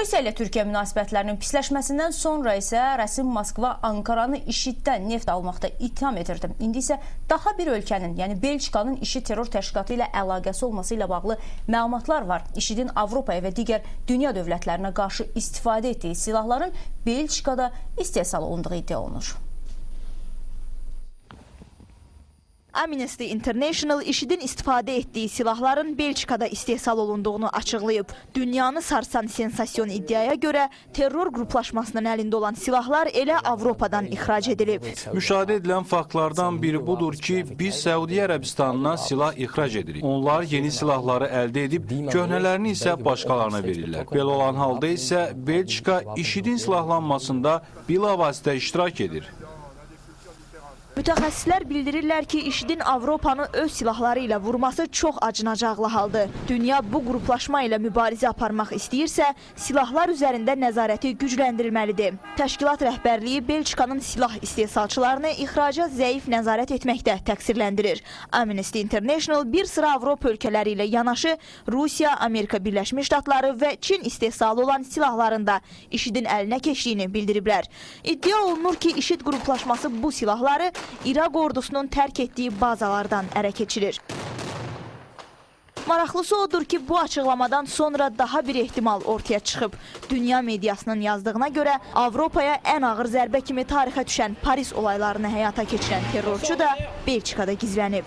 Rusiya ilə Türkiyə münasibətlərinin pisləşməsindən sonra isə rəsmi Moskva Ankaranı IŞİD-dən neft almaqda ittiham edirdi. İndi isə daha bir ölkənin, yəni Belçikanın IŞİD terror təşkilatı ilə əlaqəsi olması ilə bağlı məlumatlar var. IŞİD-in Avropaya və digər dünya dövlətlərinə qarşı istifadə etdiyi silahların Belçikada istehsal olunduğu iddia olunur. Amnesty International IŞİDin istifadə etdiyi silahların Belçikada istehsal olunduğunu açıqlayıb. Dünyanı sarsan sensasyon iddiaya görə terror qruplaşmasının əlində olan silahlar elə Avropadan ixrac edilib. Müşahidə edilən faktlardan biri budur ki, biz Səudiyyə Ərəbistanına silah ixrac edirik. Onlar yeni silahları əldə edib, köhnələrini isə başqalarına verirlər. Belə olan halda isə Belçika IŞİDin silahlanmasında bilavasitə iştirak edir. Mütəxəssislər bildirirlər ki, IŞİDin Avropanı öz silahları ilə vurması çox acınacaqlı haldır. Dünya bu qruplaşma ilə mübarizə aparmaq istəyirsə, silahlar üzərində nəzarəti gücləndirilməlidir. Təşkilat rəhbərliyi Belçikanın silah istehsalçılarını ixraca zəif nəzarət etməkdə təqsirləndirir. Amnesty International bir sıra Avropa ölkələri ilə yanaşı Rusiya, Amerika Birləşmiş Ştatları və Çin istehsalı olan silahların da IŞİDin əlinə keçdiyini bildiriblər. İddia olunur ki, IŞİD qruplaşması bu silahları İraq ordusunun tərk etdiyi bazalardan ərə keçirir. Maraqlısı odur ki, bu açıqlamadan sonra daha bir ehtimal ortaya çıxıb. Dünya mediasının yazdığına görə Avropaya ən ağır zərbə kimi tarixə düşən Paris olaylarını həyata keçirən terrorçu da Belçikada gizlənib.